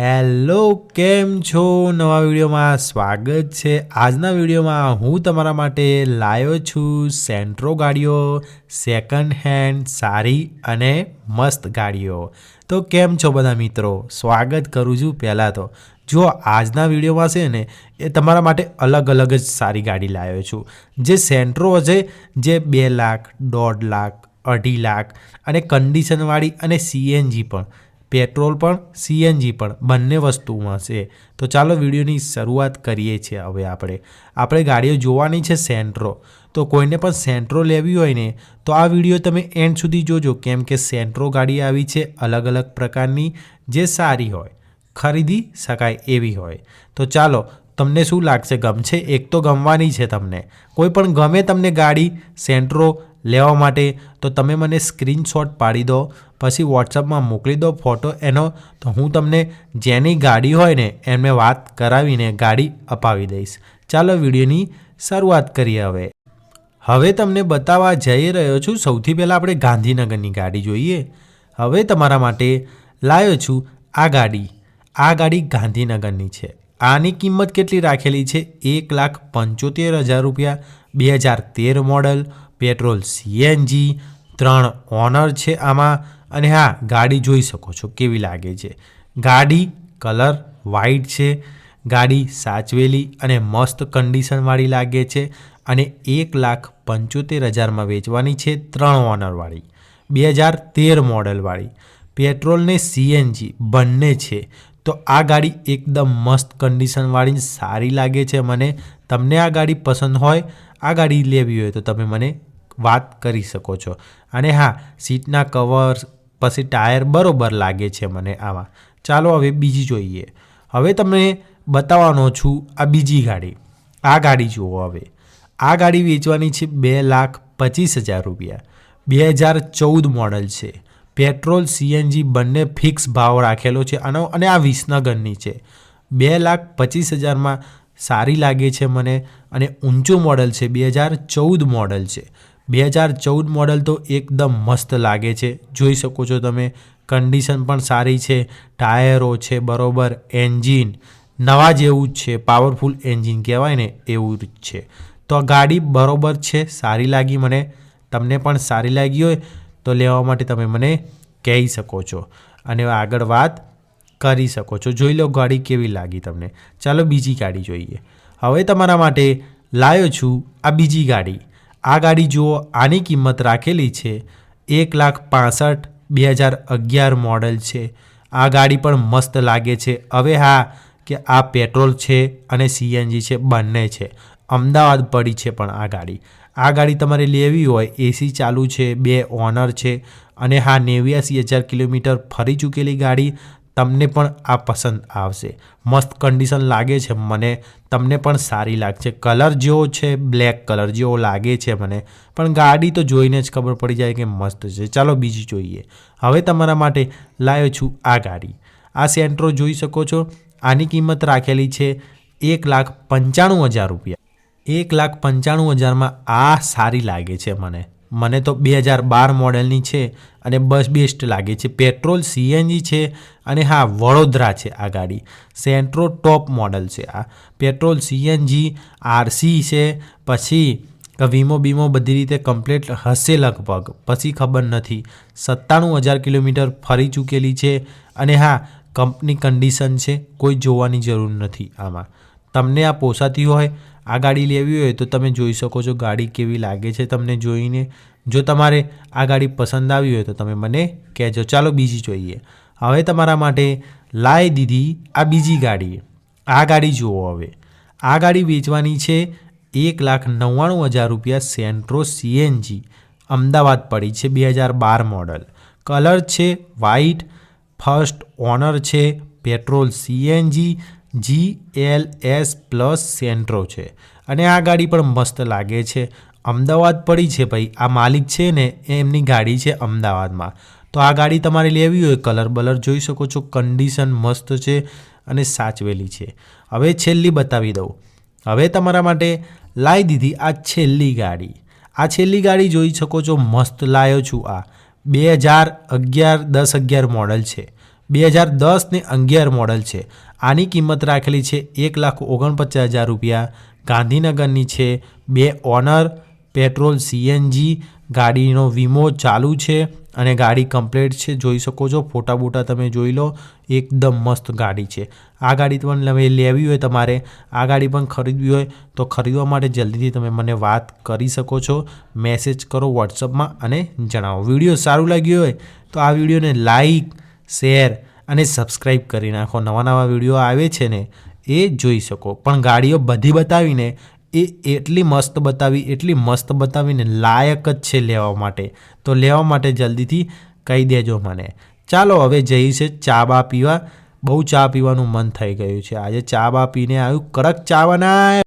Hello, કેમ છો? નવા વિડીયોમાં સ્વાગત છે. આજના વિડીયોમાં હું તમારા માટે લાવ્યો છું સેન્ટ્રો ગાડીઓ સેકન્ડ હેન્ડ સારી અને મસ્ત ગાડીઓ. તો કેમ છો બધા મિત્રો? સ્વાગત કરું છું પહેલાં તો. જો આજના વિડીયોમાં છે ને, એ તમારા માટે અલગ અલગ જ સારી ગાડી લાવ્યો છું. જે સેન્ટ્રો હશે, જે બે લાખ, દોઢ લાખ, અઢી લાખ અને કન્ડિશનવાળી અને સીએનજી પણ. પેટ્રોલ પણ સીએનજી પણ બંને વસ્તુમાં છે. તો ચાલો વિડીયોની શરૂઆત કરીએ છીએ હવે આપણે. આપણે ગાડીઓ જોવાની છે સેન્ટ્રો. તો કોઈને પણ સેન્ટ્રો લેવી હોય ને, તો આ વીડિયો તમે એન્ડ સુધી જોજો, કેમ કે સેન્ટ્રો ગાડી આવી છે અલગ અલગ પ્રકારની, જે સારી હોય, ખરીદી શકાય એવી હોય. તો ચાલો, તમને શું લાગશે? ગમશે? એક તો ગમવાની છે તમને. કોઈ પણ ગમે તમને ગાડી, સેન્ટ્રો લેવા માટે, તો તમે મને સ્ક્રીનશોટ પાડી દો, પછી વોટ્સઅપમાં મોકલી દો ફોટો એનો, તો હું તમને જેની ગાડી હોય ને, એમને વાત કરાવીને ગાડી અપાવી દઈશ. ચાલો વિડીયોની શરૂઆત કરીએ હવે. હવે તમને બતાવવા જઈ રહ્યો છું, સૌથી પહેલાં આપણે ગાંધીનગરની ગાડી જોઈએ. હવે તમારા માટે લાવ્યો છું આ ગાડી. આ ગાડી ગાંધીનગરની છે. આની કિંમત કેટલી રાખેલી છે? એક લાખ પંચોતેર હજાર રૂપિયા, બે હજાર તેર મોડલ પેટ્રોલ સીએનજી ત્રણ ઓનર છે આમાં અને હા, ગાડી જોઈ શકો છો કેવી લાગે છે. ગાડી કલર વ્હાઇટ છે, ગાડી સાચવેલી અને મસ્ત કન્ડિશનવાળી લાગે છે અને એક લાખ પંચોતેર હજારમાં વેચવાની છે ત્રણ ઓનરવાળી બે હજાર તેર મોડલવાળી પેટ્રોલ ને સીએનજી બંને છે, તો આ ગાડી એકદમ મસ્ત કન્ડિશનવાળી સારી લાગે છે મને. તમને આ ગાડી પસંદ હોય, આ ગાડી લેવી હોય તો તમે મને વાત કરી શકો છો. અને હા, સીટના કવર પછી ટાયર બરોબર લાગે છે મને આમાં. ચાલો હવે બીજી જોઈએ. હવે તમને બતાવવાનો છું આ બીજી ગાડી. આ ગાડી જુઓ હવે. આ ગાડી વેચવાની છે બે લાખ પચીસ હજાર રૂપિયા. બે હજાર ચૌદ મોડલ છે. પેટ્રોલ, સીએનજી બંને ફિક્સ ભાવ રાખેલો છે અને અને આ વિસનગરની છે. બે લાખ પચીસ હજારમાં સારી લાગે છે મને અને ઊંચું મોડલ છે. બે હજાર ચૌદ મોડલ છે. બે હજાર ચૌદ મોડલ તો એકદમ મસ્ત લાગે છે. જોઈ શકો છો તમે કન્ડિશન પણ સારી છે, ટાયરો છે, બરોબર એન્જિન નવા જેવું જ છે પાવરફુલ એન્જિન કહેવાય ને એવું જ છે. તો આ ગાડી બરોબર છે, સારી લાગી મને, તમને પણ સારી લાગી હોય તો લેવા માટે તમે મને કહી શકો છો. અને આગળ વાત કરી શકો છો. જોઈ લો ગાડી કેવી લાગી તમને. ચાલો બીજી ગાડી જોઈએ. હવે તમારા માટે લાવ્યો છું આ બીજી ગાડી. આ ગાડી જુઓ, આની કિંમત રાખેલી છે એક લાખ પાસઠ, બે હજાર અગિયાર મોડલ છે. આ ગાડી પણ મસ્ત લાગે છે. હવે હા, કે આ પેટ્રોલ છે અને સીએનજી છે, બંને છે. અમદાવાદ પડી છે પણ આ ગાડી. આ ગાડી તમારે લેવી હોય એસી ચાલુ છે, બે ઓનર છે અને હા, નેવ્યાસી હજાર કિલોમીટર ફરી ચૂકેલી ગાડી. તમને પણ આ પસંદ આવશે. મસ્ત કન્ડિશન લાગે છે મને. તમને પણ સારી લાગશે. કલર જેવો છે બ્લેક કલર જેવો લાગે છે મને. પણ ગાડી તો જોઈને જ ખબર પડી જાય કે મસ્ત છે. ચાલો બીજી જોઈએ. હવે તમારા માટે લાવ્યો છું આ ગાડી. આ સેન્ટ્રો જોઈ શકો છો. આની કિંમત રાખેલી છે એક લાખ પંચાણું હજાર રૂપિયા. એક લાખ પંચાણું હજારમાં આ સારી લાગે છે મને. મને તો બે હજાર બાર મોડેલની છે અને બસ બેસ્ટ લાગે છે. પેટ્રોલ સીએનજી છે અને હા, વડોદરા છે આ ગાડી. સેન્ટ્રો ટોપ મોડલ છે આ. પેટ્રોલ સીએનજી, આરસી છે, પછી વીમો બીમો બધી રીતે કમ્પ્લીટ હશે લગભગ. પછી ખબર નથી. સત્તાણું હજાર કિલોમીટર ફરી ચૂકેલી છે અને હા, કંપની કન્ડિશન છે, કોઈ જોવાની જરૂર નથી આમાં. તમને આ પોસાતી હોય, આ ગાડી લેવી હોય તો તમે જોઈ શકો છો ગાડી કેવી લાગે છે તમને જોઈને. જો તમારે આ ગાડી પસંદ આવી હોય તો તમે મને કહેજો. ચાલો બીજી જોઈએ. હવે તમારા માટે લાવી દીધી આ બીજી ગાડી. આ ગાડી જુઓ હવે. આ ગાડી વેચવાની છે એક લાખ નવ્વાણું હજાર રૂપિયા સેન્ટ્રો સીએનજી. અમદાવાદ પડી છે બે હજાર બાર મોડલ. કલર છે વ્હાઈટ ફર્સ્ટ ઓનર છે petrol CNG. G L S plus Santro છે. અને આ ગાડી પણ મસ્ત લાગે છે. અમદાવાદ પડી છે ભાઈ. આ માલિક છે ને એમની ગાડી છે અમદાવાદમાં. તો આ ગાડી તમારે લેવી હોય કલર બલર જોઈ શકો છો. કન્ડિશન મસ્ત છે અને સાચવેલી છે. હવે છેલ્લી બતાવી દઉં. હવે તમારા માટે લાવી દીધી આ છેલ્લી ગાડી. આ છેલ્લી ગાડી જોઈ શકો છો, મસ્ત લાવ્યો છું આ. બે હજાર અગિયાર દસ અગિયાર મોડલ છે. બે હજાર દસ ને અગિયાર મોડલ છે. આની કિંમત રાખેલી છે એક લાખ ઓગણપચાસ હજાર રૂપિયા. ગાંધીનગરની છે બે ઓનર, પેટ્રોલ, સીએનજી ગાડીનો વીમો ચાલુ છે અને ગાડી કમ્પ્લીટ છે. જોઈ શકો છો ફોટા બોટા તમે જોઈ લો, એકદમ મસ્ત ગાડી છે. આ ગાડી પણ તમે લેવી હોય તમારે, આ ગાડી પણ ખરીદવી હોય તો ખરીદવા માટે જલ્દીથી તમે મને વાત કરી શકો છો. મેસેજ કરો વોટ્સઅપમાં અને જણાવો. વીડિયો સારું લાગ્યું હોય તો આ વિડીયોને લાઈક, શેર અને સબસ્ક્રાઈબ કરી નાખો. નવા નવા વીડિયો આવે છે ને, એ જોઈ શકો. પણ ગાડીઓ બધી બતાવીને એ એટલી મસ્ત બતાવી, એટલી મસ્ત બતાવીને લાયક જ છે લેવા માટે. તો લેવા માટે જલ્દીથી કહી દેજો મને. ચાલો, હવે જઈ છે ચા બા પીવા. બહુ ચા પીવાનું મન થઈ ગયું છે. આજે ચા બા પીને આવ્યું. કડક ચા બનાય!